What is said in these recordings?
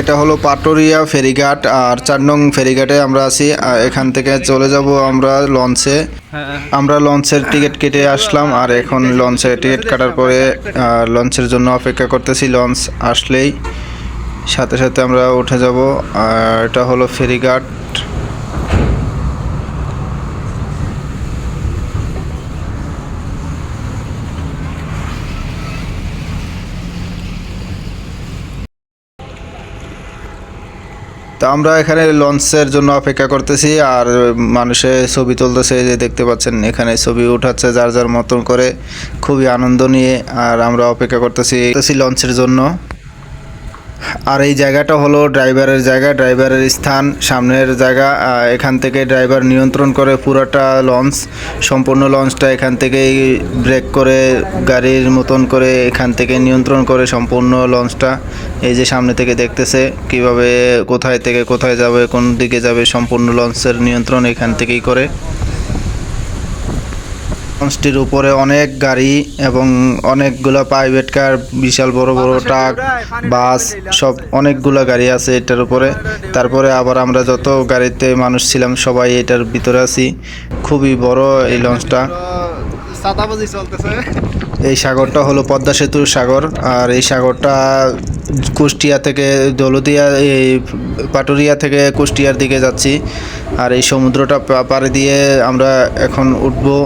এটা হলো পাটোরিয়া ফেরিঘাট আর চার নং ফেরিঘাটে আমরা আছি। এখান থেকে চলে যাব আমরা লঞ্চে। আমরা লঞ্চের টিকিট কেটে আসলাম আর এখন লঞ্চে টিকিট কাটার পরে লঞ্চের জন্য অপেক্ষা করতেছি। লঞ্চ আসলেই সাথে সাথে আমরা উঠে যাব। আর এটা হলো ফেরিঘাট। তো আমরা এখানে লঞ্চের জন্য অপেক্ষা করতেছি, আর মানুষে ছবি তুলতেছে যে দেখতে পাচ্ছেন, এখানে ছবি উঠাচ্ছে যার যার মতন করে। খুবই আনন্দ নিয়ে, আর আমরা অপেক্ষা করতেছি, লঞ্চের জন্য। আর এই জায়গাটা হলো ড্রাইভারের জায়গা, ড্রাইভারের স্থান, সামনের জায়গা এখান থেকে ড্রাইভার নিয়ন্ত্রণ করে পুরোটা লঞ্চ, সম্পূর্ণ লঞ্চটা এখান থেকেই ব্রেক করে, গাড়ির মতন করে এখান থেকে নিয়ন্ত্রণ করে সম্পূর্ণ লঞ্চটা, এই যে সামনে থেকে দেখতেছে কীভাবে, কোথায় থেকে কোথায় যাবে, কোন দিকে যাবে, সম্পূর্ণ লঞ্চের নিয়ন্ত্রণ এখান থেকেই করে। লঞ্চটির উপরে অনেক গাড়ি এবং অনেকগুলো প্রাইভেট কার বিশাল বড় বড় ট্রাক বাস সব অনেকগুলো গাড়ি আছে এটার উপরে। তারপরে আবার আমরা যত গাড়িতে মানুষ ছিলাম সবাই এটার ভিতরে আছি। খুবই বড় এই লঞ্চটা। এই সাগরটা হলো পদ্মা সেতুর সাগর আর এই সাগরটা কুষ্টিয়া থেকে দৌলতিয়া এই পাটুরিয়া থেকে কুষ্টিয়ার দিকে যাচ্ছি। আর এই সমুদ্রটা পাড়ে দিয়ে আমরা এখন উঠবো।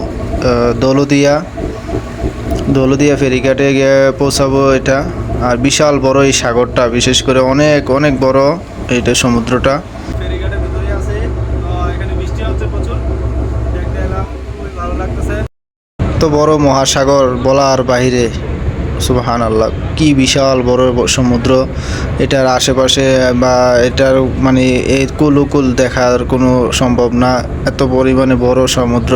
আহ, দৌলতিয়া দৌলতিয়া ফেরিঘাটে গিয়ে পৌঁছাবো এটা। আর বিশাল বড় এই সাগরটা বিশেষ করে অনেক অনেক বড় এইটা সমুদ্রটা। তো বড় মহাসাগর বলার বাহিরে সুবহান আল্লাহ কি বিশাল বড় সমুদ্র। এটার আশেপাশে বা এটার মানে এই কুল উকুল দেখার কোনো সম্ভব না। এত পরিমাণে বড় সমুদ্র।